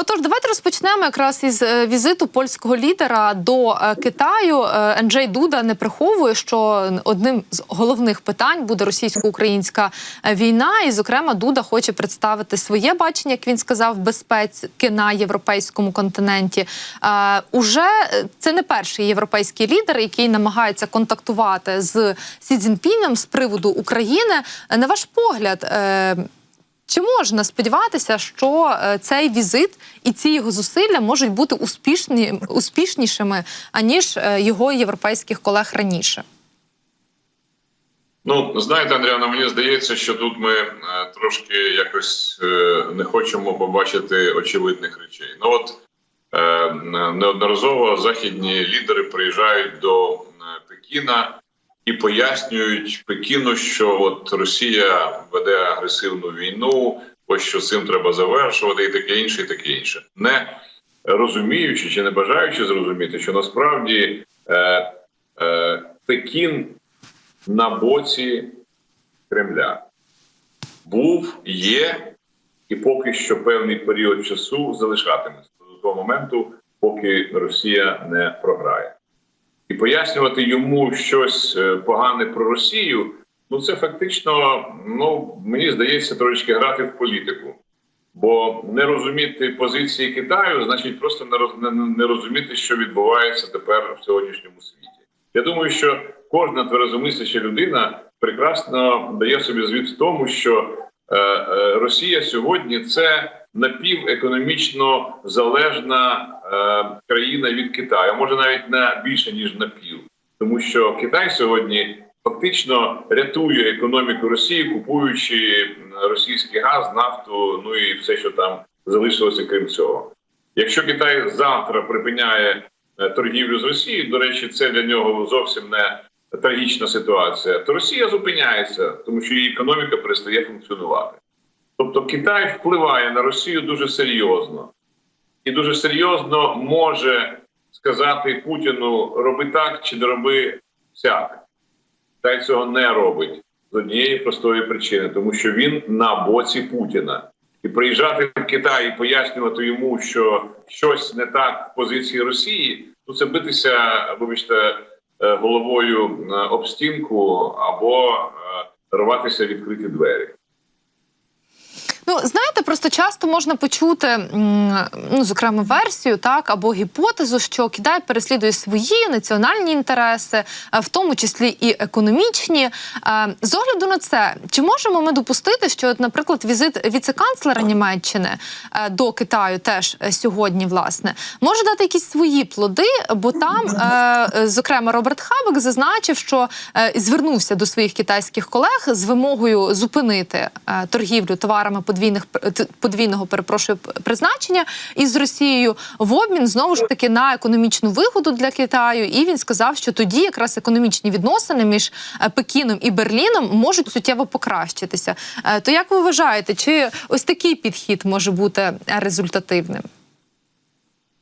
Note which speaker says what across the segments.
Speaker 1: Отож, давайте розпочнемо якраз із е, візиту польського лідера до е, Китаю. Е, Анджей Дуда не приховує, що одним з головних питань буде російсько-українська е, війна. І, зокрема, Дуда хоче представити своє бачення, як він сказав, безпеки на європейському континенті. Уже це не перший європейський лідер, який намагається контактувати з Сі Цзіньпінем з приводу України. На ваш погляд. Чи можна сподіватися, що е, цей візит і ці його зусилля можуть бути успішні, успішнішими аніж е, його європейських колег раніше?
Speaker 2: Ну, знаєте, Андріана, мені здається, що тут ми е, трошки якось не хочемо побачити очевидних речей. Ну от неодноразово західні лідери приїжджають до Пекіна і пояснюють Пекіну, що от Росія веде агресивну війну, ось що цим треба завершувати, і таке інше, і таке інше, не розуміючи чи не бажаючи зрозуміти, що насправді е, е, Пекін на боці Кремля був, є і поки що певний період часу залишатиметься до того моменту, поки Росія не програє. І пояснювати йому щось е, погане про Росію, ну це фактично, ну мені здається, трошки грати в політику. Бо не розуміти позиції Китаю, значить просто не розуміти, що відбувається тепер в сьогоднішньому світі. Я думаю, що кожна тверезомисляща людина прекрасно дає собі звіт в тому, що е, е, Росія сьогодні це напівекономічно залежна е, країна від Китаю, може навіть на більше ніж напів, тому що Китай сьогодні фактично рятує економіку Росії, купуючи російський газ, нафту, ну і все, що там залишилося, крім цього. Якщо Китай завтра припиняє е, торгівлю з Росією, до речі, це для нього зовсім не трагічна ситуація, то Росія зупиняється, тому що її економіка перестає функціонувати. Тобто Китай впливає на Росію дуже серйозно і дуже серйозно може сказати Путіну роби так чи не роби сяк. Китай цього не робить з однієї простої причини, тому що він на боці Путіна. І приїжджати в Китай і пояснювати йому, що щось не так в позиції Росії, ну це битися, вибачте, е, головою е, об стінку або е, рватися відкриті двері.
Speaker 1: Ну, знаєте, просто часто можна почути, ну, зокрема, версію, так, або гіпотезу, що Китай переслідує свої національні інтереси, е, в тому числі і економічні. Е, З огляду на це, чи можемо ми допустити, що, от, наприклад, візит віце-канцлера Німеччини е, до Китаю теж сьогодні, власне, може дати якісь свої плоди, бо там, зокрема, Роберт Хабек зазначив, що звернувся до своїх китайських колег з вимогою зупинити торгівлю товарами подвійних подвійного перепрошую призначення із Росією в обмін знову ж таки на економічну вигоду для Китаю. І він сказав, що тоді якраз економічні відносини між е, Пекіном і Берліном можуть суттєво покращитися. Е, То як ви вважаєте, чи ось такий підхід може бути е, результативним?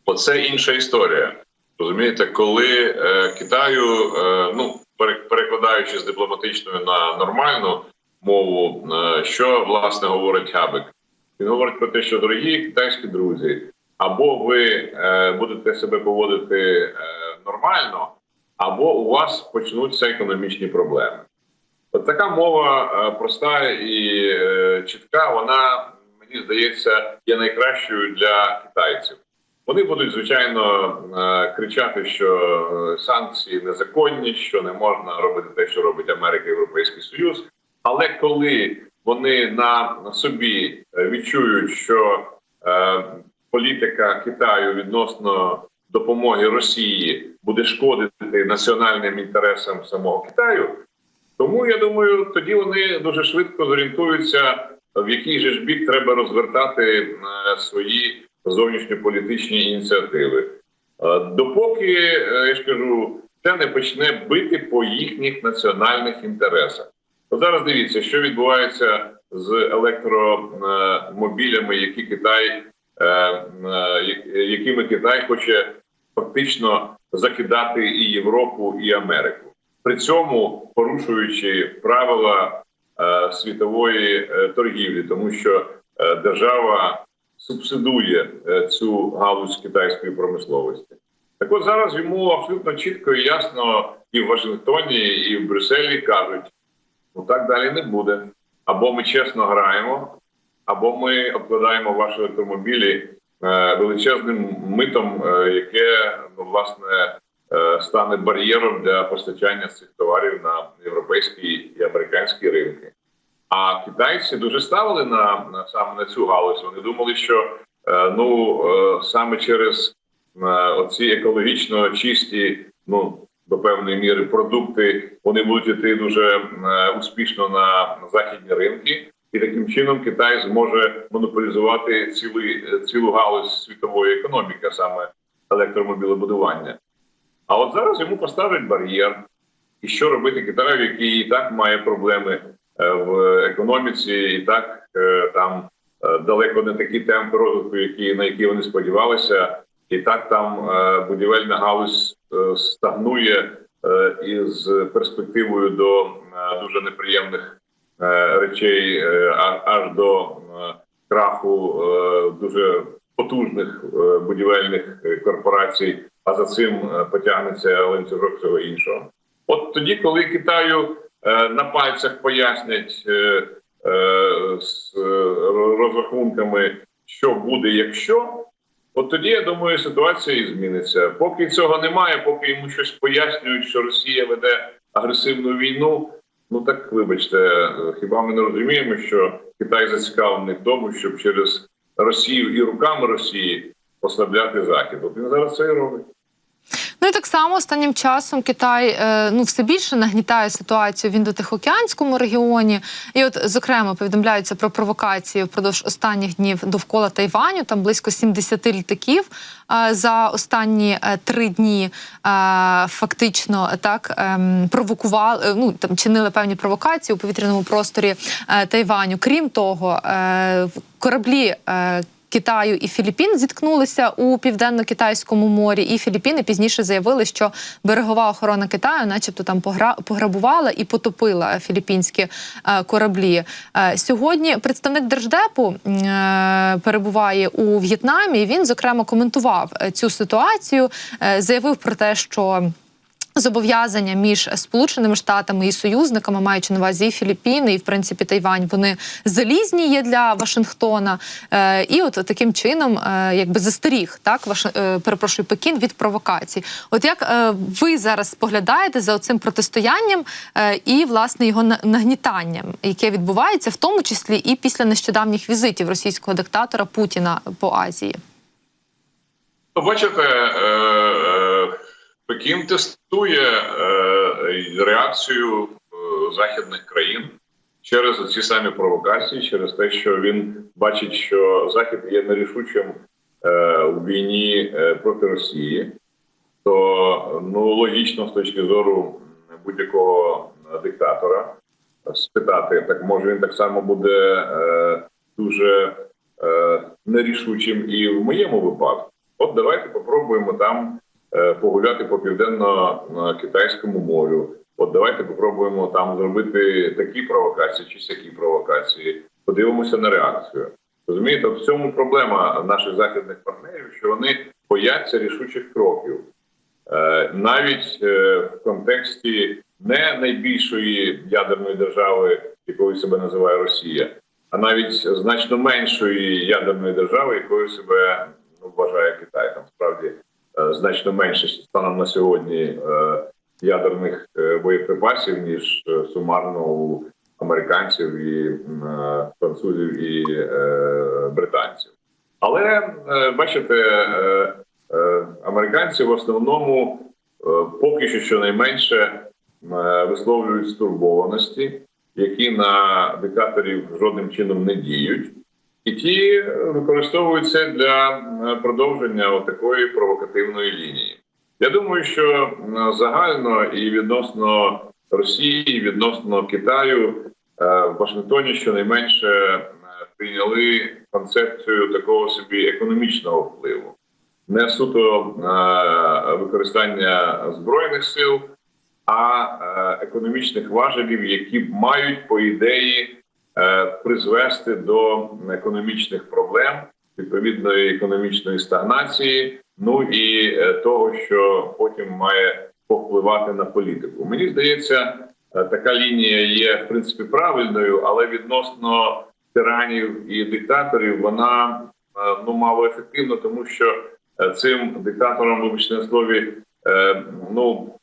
Speaker 2: Оце інша історія. Розумієте, коли е, Китаю, е, ну пере- перекладаючи з дипломатичної на нормальну мову, е, що власне говорить Хабек? Він говорить про те, що дорогі китайські друзі, або ви е, будете себе поводити е, нормально, або у вас почнуться економічні проблеми. От така мова проста і чітка, вона мені здається є найкращою для китайців. Вони будуть звичайно кричати, що санкції незаконні, що не можна робити те, що робить Америка і Європейський Союз. Але коли вони на собі е, відчують, що е, політика Китаю відносно допомоги Росії буде шкодити національним інтересам самого Китаю, тому я думаю, тоді вони дуже швидко зорієнтуються, в який же ж бік треба розвертати е, свої зовнішньополітичні ініціативи. Е, Допоки я ж кажу, це не почне бити по їхніх національних інтересах. От зараз дивіться, що відбувається з електромобілями, які Китай, е, е, якими Китай хоче фактично закидати і Європу, і Америку при цьому порушуючи правила е, світової торгівлі, тому що держава субсидує цю галузь китайської промисловості. Так от зараз йому абсолютно чітко і ясно і в Вашингтоні, і в Брюсселі кажуть: ну так далі не буде. Або ми чесно граємо, або ми обкладаємо ваші автомобілі е, величезним митом, е, яке ну власне е, стане бар'єром для постачання цих товарів на європейські і американські ринки. А китайці дуже ставили на, на саме на цю галузь. Вони думали, що ну саме через оці екологічно чисті, ну до певної міри продукти, вони будуть йти дуже е, успішно на західні ринки, і таким чином Китай зможе монополізувати цілий, цілу галузь світової економіки, саме електромобілебудування. А от зараз йому поставлять бар'єр. І що робити Китаю, який і так має проблеми е, в економіці, і так е, там е, далеко не такі темпи розвитку, які на які вони сподівалися, і так там е, будівельна галузь е, стагнує е, із перспективою до дуже неприємних речей, аж до краху дуже потужних будівельних корпорацій. А за цим потягнеться ланцюжок всього іншого. От тоді, коли Китаю на пальцях пояснять з розрахунками, що буде, якщо, от тоді я думаю, ситуація і зміниться. Поки цього немає, поки йому щось пояснюють, що Росія веде агресивну війну. Ну так вибачте, хіба ми не розуміємо, що Китай зацікавлений в тому, щоб через Росію і руками Росії послабляти Захід. От він зараз це і робить.
Speaker 1: Ну і так само останнім часом Китай е, ну все більше нагнітає ситуацію в індотихоокеанському регіоні. І, от, зокрема, повідомляються про провокації впродовж останніх днів довкола Тайваню. Там близько 70 літаків е, за останні е, три дні фактично так ем, провокували. Ну там чинили певні провокації у повітряному просторі Тайваню. Крім того, кораблі. Китаю і Філіппін зіткнулися у південно-китайському морі, і Філіппіни пізніше заявили, що берегова охорона Китаю, начебто, там погра- пограбувала і потопила філіппінські е, кораблі. Е, сьогодні представник держдепу е, перебуває у В'єтнамі. Він зокрема коментував цю ситуацію, заявив про те, що. Зобов'язання між Сполученими Штатами і союзниками, маючи на увазі і Філіппіни, і в принципі Тайвань, вони залізні є для Вашингтона. Е, і от таким чином, е, якби застеріг так Ваш, е, перепрошую Пекін від провокацій. От як ви зараз споглядаєте за цим протистоянням і власне його нагнітанням, яке відбувається, в тому числі і після нещодавніх візитів російського диктатора Путіна по Азії?
Speaker 2: Бачите, Пекін тестує е, реакцію е, західних країн через ці самі провокації, через те, що він бачить, що Захід є нерішучим е, у війні е, проти Росії, то ну логічно з точки зору будь-якого диктатора спитати, так може він так само буде е, дуже е, нерішучим і в моєму випадку. От давайте попробуємо там е, погуляти по південно-китайському морю. От давайте попробуємо там зробити такі провокації чи сякі провокації. Подивимося на реакцію. Розумієте, в цьому проблема наших західних партнерів, що вони бояться рішучих кроків. Е, навіть е, в контексті не найбільшої ядерної держави, якою себе називає Росія, а навіть значно меншої ядерної держави, якою себе ну, вважає Китай. Там справді е, значно менше станом на сьогодні е, ядерних е, боєприпасів ніж е, сумарно у американців і е, французів і е, британців. Але е, бачите, е, е, американці в основному е, поки що щонайменше е, висловлюють стурбованості, які на диктаторів жодним чином не діють, і ті використовують для е, продовження такої провокативної лінії. Я думаю, що е, загально і відносно Росії, і відносно Китаю е, в Вашингтоні щонайменше прийняли концепцію такого собі економічного впливу, не суто використання збройних сил, а економічних важелів, які мають по ідеї призвести до економічних проблем відповідної економічної стагнації, ну і е, того, що потім має повпливати на політику. Мені здається, е, така лінія є в принципі правильною, але відносно тиранів і диктаторів вона е, ну мало ефективна, тому що е, цим диктаторам, вибачте на слові, е, ну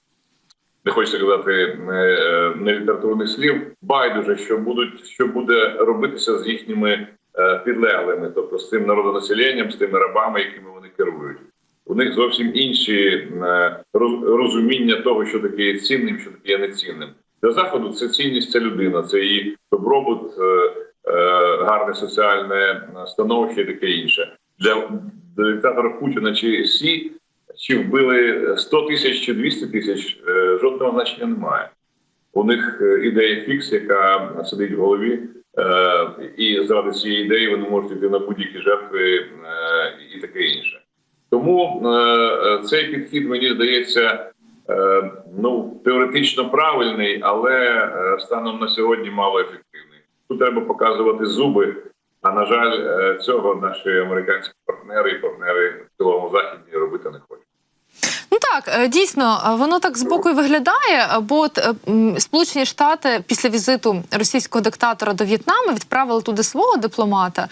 Speaker 2: не хочеться казати е, нелітературних слів, байдуже, що будуть, що буде робитися з їхніми е, підлеглими, тобто з тим народонаселенням, з тими рабами, якими вони керують. У них зовсім інші е, розуміння того, що таке є цінним, що таке є нецінним. Для заходу це цінність, це людина, це її добробут, гарне соціальне становище і таке інше. Для диктатора Путіна чи Сі чи вбили 100 тисяч чи 200 тисяч, е, жодного значення немає. У них е, ідея фікс, яка сидить в голові, е, і заради цієї ідеї вони можуть йти на будь-які жертви і таке інше. Тому цей підхід мені здається ну теоретично правильний, але станом на сьогодні мало ефективний. Тут треба показувати зуби. А на жаль, цього наші американські партнери і партнери в цілому західні робити не хочуть.
Speaker 1: Ну так, е, дійсно, е, воно так збоку і виглядає. Бо от, е, Сполучені Штати після візиту російського диктатора до В'єтнаму відправили туди свого дипломата.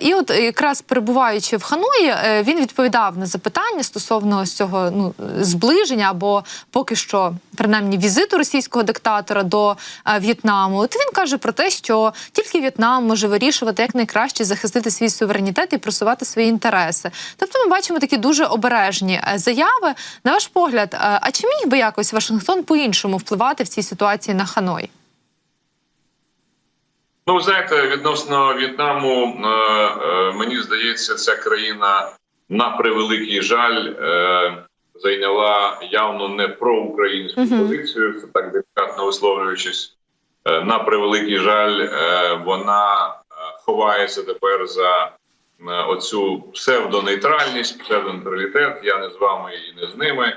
Speaker 1: І от якраз перебуваючи в Ханої, він відповідав на запитання стосовно цього ну зближення або поки що принаймні візиту російського диктатора до е, В'єтнаму. От він каже про те, що тільки В'єтнам може вирішувати як найкраще захистити свій суверенітет і просувати свої інтереси. Тобто, ми бачимо такі дуже обережні е, заяви. На ваш погляд, е, а чи міг би якось Вашингтон по-іншому впливати в цій ситуації на Ханой?
Speaker 2: Ну, знаєте, відносно В'єтнаму, мені здається, ця країна на превеликий жаль зайняла явно не проукраїнську
Speaker 1: Мгм.
Speaker 2: позицію. Це так делікатно висловлюючись. Е, на превеликий жаль, е, вона е, ховається тепер за оцю псевдонейтральність, псевдонейтралітет. Я не з вами і не з ними.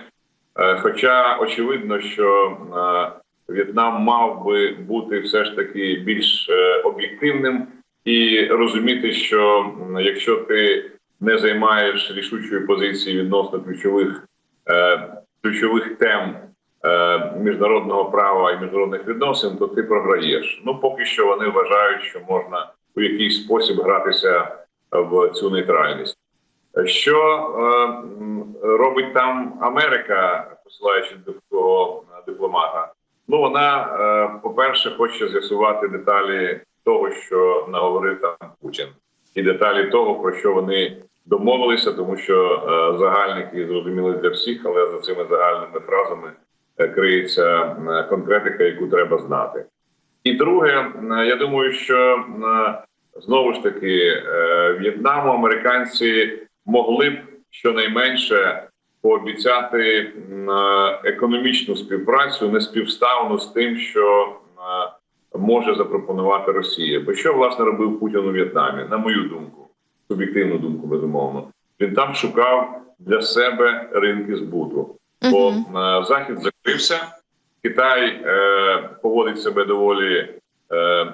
Speaker 2: Хоча очевидно, що В'єтнам мав би бути все ж таки більш об'єктивним і розуміти, що якщо ти не займаєш рішучої позиції відносно ключових ключових тем е, міжнародного права і міжнародних відносин, то ти програєш. Ну поки що вони вважають, що можна у якийсь спосіб гратися в цю нейтральність. Що е, робить там Америка, посилаючи до е, дипломата? Ну вона, е, по-перше, хоче з'ясувати деталі того, що наговорив там Путін, і деталі того, про що вони домовилися, тому що е, загальники зрозуміли для всіх, але за цими загальними фразами е, криється е, конкретика, яку треба знати. І друге, я думаю, що знову ж таки В'єтнаму американці могли б щонайменше пообіцяти економічну співпрацю неспівставну з тим, що може запропонувати Росія. Бо що власне робив Путін у В'єтнамі, на мою думку, суб'єктивну думку, безумовно, він там шукав для себе ринки збуту, бо е, захід закрився. Китай е, поводить себе доволі е,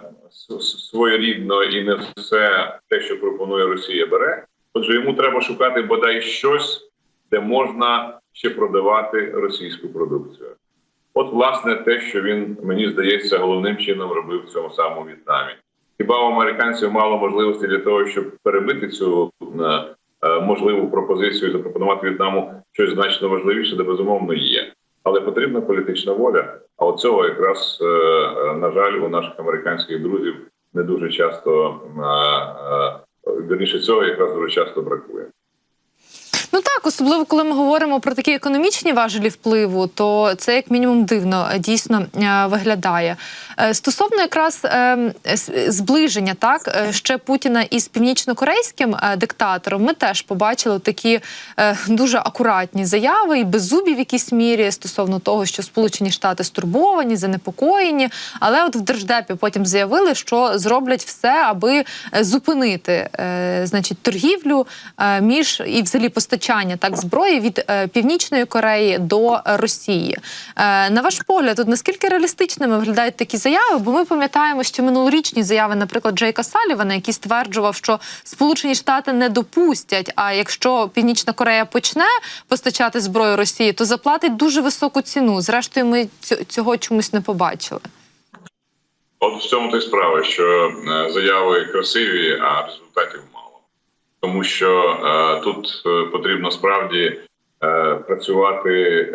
Speaker 2: своєрідно і не все те, що пропонує Росія, бере. Отже, йому треба шукати бодай щось, де можна ще продавати російську продукцію. От, власне, те, що він мені здається головним чином робив в цьому самому В'єтнамі. Хіба у американців мало можливості для того, щоб перебити цю е, е, можливу пропозицію і запропонувати В'єтнаму щось значно важливіше, де безумовно є. Але потрібна політична воля. А от цього якраз е, на жаль у наших американських друзів не дуже часто е, е, вірніше цього якраз дуже часто бракує.
Speaker 1: Ну так, особливо коли ми говоримо про такі економічні важелі впливу, то це як мінімум дивно е, дійсно е, виглядає. Е, Стосовно якраз зближення, так ще Путіна із північно-корейським диктатором, ми теж побачили такі дуже акуратні заяви і беззубі в якійсь мірі стосовно того, що Сполучені Штати стурбовані, занепокоєні. Але от в держдепі потім заявили, що зроблять все, аби зупинити значить торгівлю між і взагалі постачання постачання так зброї від е, Північної Кореї до Росії. Е, на ваш погляд, от наскільки реалістичними виглядають такі заяви? Бо ми пам'ятаємо, що минулорічні заяви, наприклад, Джейка Салівана, який стверджував, що Сполучені Штати не допустять. А якщо Північна Корея почне постачати зброю Росії, то заплатить дуже високу ціну. Зрештою, ми цього чомусь не побачили.
Speaker 2: От в цьому й справа, що е, заяви красиві, а результатів мало. Тому що е, тут е, потрібно справді е, працювати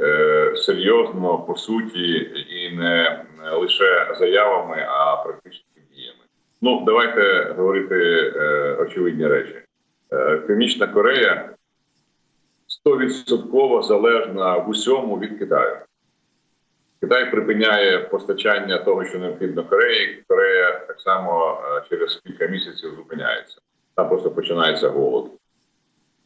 Speaker 2: серйозно, по суті, і не лише заявами, а практичними діями. Ну, давайте говорити очевидні речі. Північна Корея 100% залежна в усьому від Китаю. Китай припиняє постачання того, що необхідно Кореї. Корея так само через кілька місяців зупиняється. Там просто починається голод.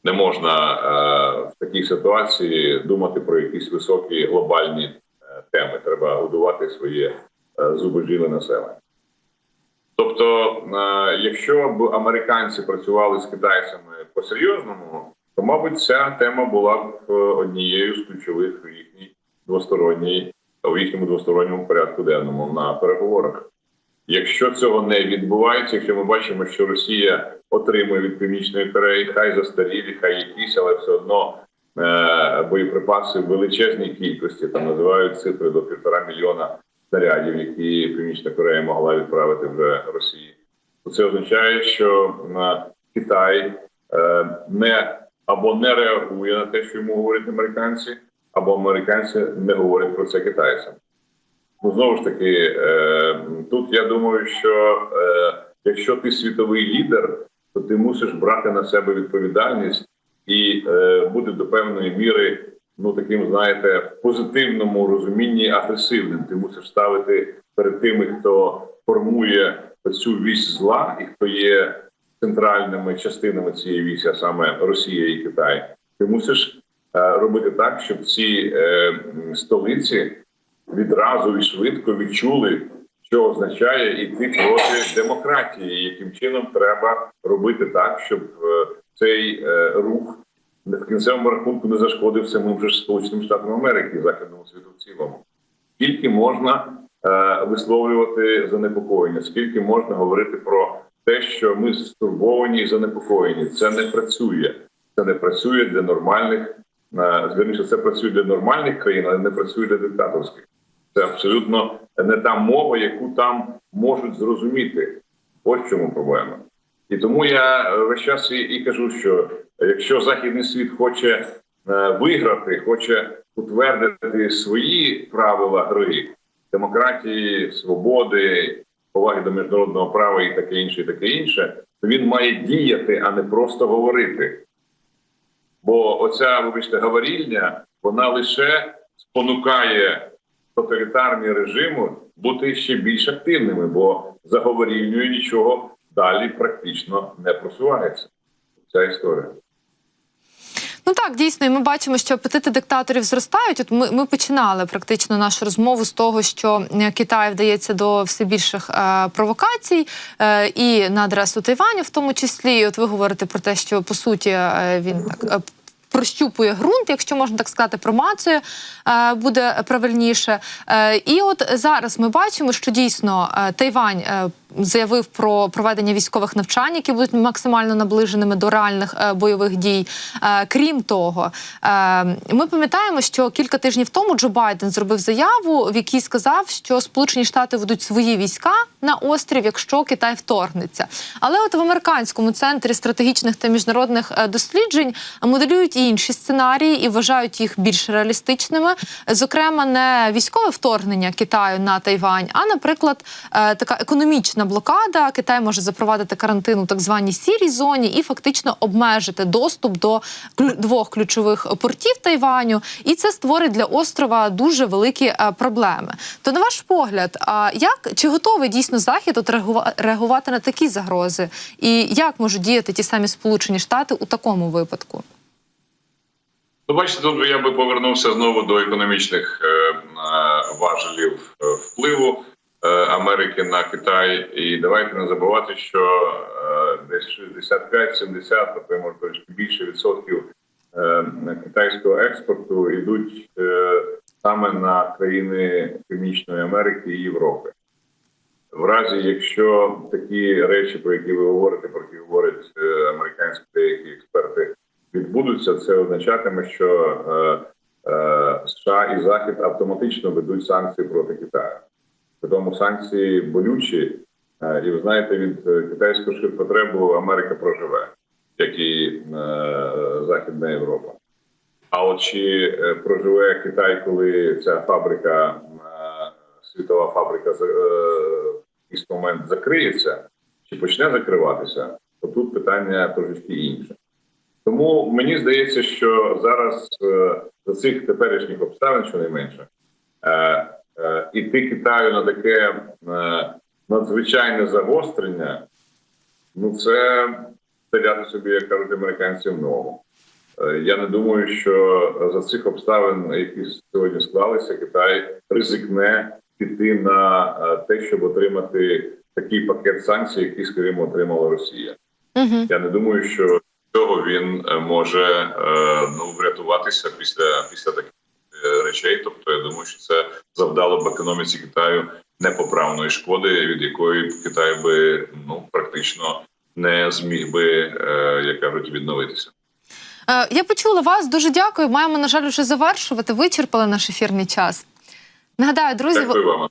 Speaker 2: Не можна е, в такій ситуації думати про якісь високі глобальні е, теми. Треба годувати своє е, зубожіле населення. Тобто, якщо б американці працювали з китайцями по-серйозному, то, мабуть, ця тема була б однією з ключових в їхній двосторонній у їхньому двосторонньому порядку денному на переговорах. Якщо цього не відбувається, якщо ми бачимо, що Росія отримує від Північної Кореї, хай застарілі, хай якісь, але все одно е- боєприпаси в величезній кількості, там називають цифри до півтора мільйона снарядів, які Північна Корея могла відправити вже Росії. Це означає, що Китай е, не або не реагує на те, що йому говорять американці, або американці не говорять про це китайцям. Ну знову ж таки, е, тут я думаю, що е, якщо ти світовий лідер, то ти мусиш брати на себе відповідальність і е, бути до певної міри, ну таким, знаєте, позитивному розумінні агресивним. Ти мусиш ставити перед тими, хто формує цю вісь зла і хто є центральними частинами цієї вісі, а саме Росія і Китай. Ти мусиш робити так, щоб ці столиці відразу і швидко відчули, що означає йти проти демократії, яким чином треба робити так, щоб е, цей е, рух в кінцевому рахунку не зашкодив самим же Сполученим Штатам Америки західному світу в цілому. Скільки можна е, висловлювати занепокоєння, скільки можна говорити про те, що ми стурбовані і занепокоєні, це не працює. Це не працює для нормальних. е, Звірніше, це працює для нормальних країн, але не працює для диктаторських. Це абсолютно не та мова, яку там можуть зрозуміти. Ось чому проблема. І тому я е, весь час і, і кажу, що якщо західний світ хоче е, виграти, хоче утвердити свої правила гри, демократії, свободи, поваги до міжнародного права і таке інше, і таке інше, то він має діяти, а не просто говорити. Бо оця, вибачте, говорільня, вона лише спонукає тоталітарні режими бути ще більш активними, бо за нічого далі практично не просувається. Ця історія.
Speaker 1: Ну так, дійсно, і ми бачимо, що апетити диктаторів зростають. От ми, ми починали практично нашу розмову з того, що е, Китай вдається до все більших е, провокацій е, і на адресу Тайваню, в тому числі. І от ви говорите про те, що по суті е, він так. Прощупує ґрунт, якщо можна так сказати, промацує е, буде правильніше. Е, і от зараз ми бачимо, що дійсно е, Тайвань заявив про проведення військових навчань, які будуть максимально наближеними до реальних е, бойових дій. Е, крім того, е, ми пам'ятаємо, що кілька тижнів тому Джо Байден зробив заяву, в якій сказав, що Сполучені Штати ведуть свої війська на острів, якщо Китай вторгнеться. Але от в американському центрі стратегічних та міжнародних досліджень моделюють і інші сценарії і вважають їх більш реалістичними. Зокрема, не військове вторгнення Китаю на Тайвань, а, наприклад, така економічна блокада. Китай може запровадити карантин у так званій сірій зоні і фактично обмежити доступ до двох ключових портів Тайваню. І це створить для острова дуже великі е, проблеми. То на ваш погляд, а як чи готовий дійсно захід от реагувати на такі загрози? І як можуть діяти ті самі Сполучені Штати у такому випадку?
Speaker 2: Ну, бачите, тут я би повернувся знову до економічних е, е, важелів впливу Америки на Китай. І давайте не забувати, що е, десь 65-70, тобто може трошки більше відсотків е, китайського експорту йдуть е, саме на країни Північної Америки і Європи. В разі, якщо такі речі, про які ви говорите, про які говорять е, американські деякі експерти, відбудуться, це означатиме, що е, е, США і Захід автоматично ведуть санкції проти Китаю. При тому санкції болючі, е, і ви знаєте, від е, китайського ширпотребу Америка проживе, як і е, Західна Європа. А от чи проживе Китай, коли ця фабрика, світова фабрика якийсь момент закриється, чи почне закриватися, то тут питання трошечки інше. Тому мені здається, що зараз за цих теперішніх обставин, щонайменше, е, е, іти Китаю на таке е, надзвичайне загострення, ну це стріляти собі, як кажуть американці, в ногу. Е, Я не думаю, що за цих обставин, які сьогодні склалися, Китай ризикне піти на е, те, щоб отримати такий пакет санкцій, який, скажімо, отримала Росія.
Speaker 1: Угу.
Speaker 2: Я не думаю, що цього він е, може е, ну врятуватися після після таких е, речей. Тобто, я думаю, що це завдало б економіці Китаю непоправної шкоди, від якої Китай би ну практично не зміг би, е, як кажуть, відновитися.
Speaker 1: Е, Я почула вас. Дуже дякую. Маємо, на жаль, вже завершувати. Вичерпали наш ефірний час. Нагадаю, друзі,
Speaker 2: Дякую вам.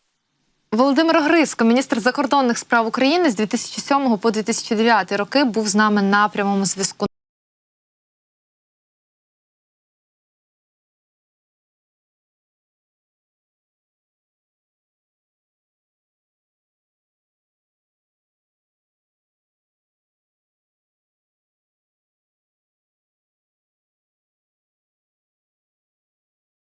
Speaker 1: Володимир Гриско, міністр закордонних справ України з 2007 по 2009 роки, був з нами на прямому зв'язку.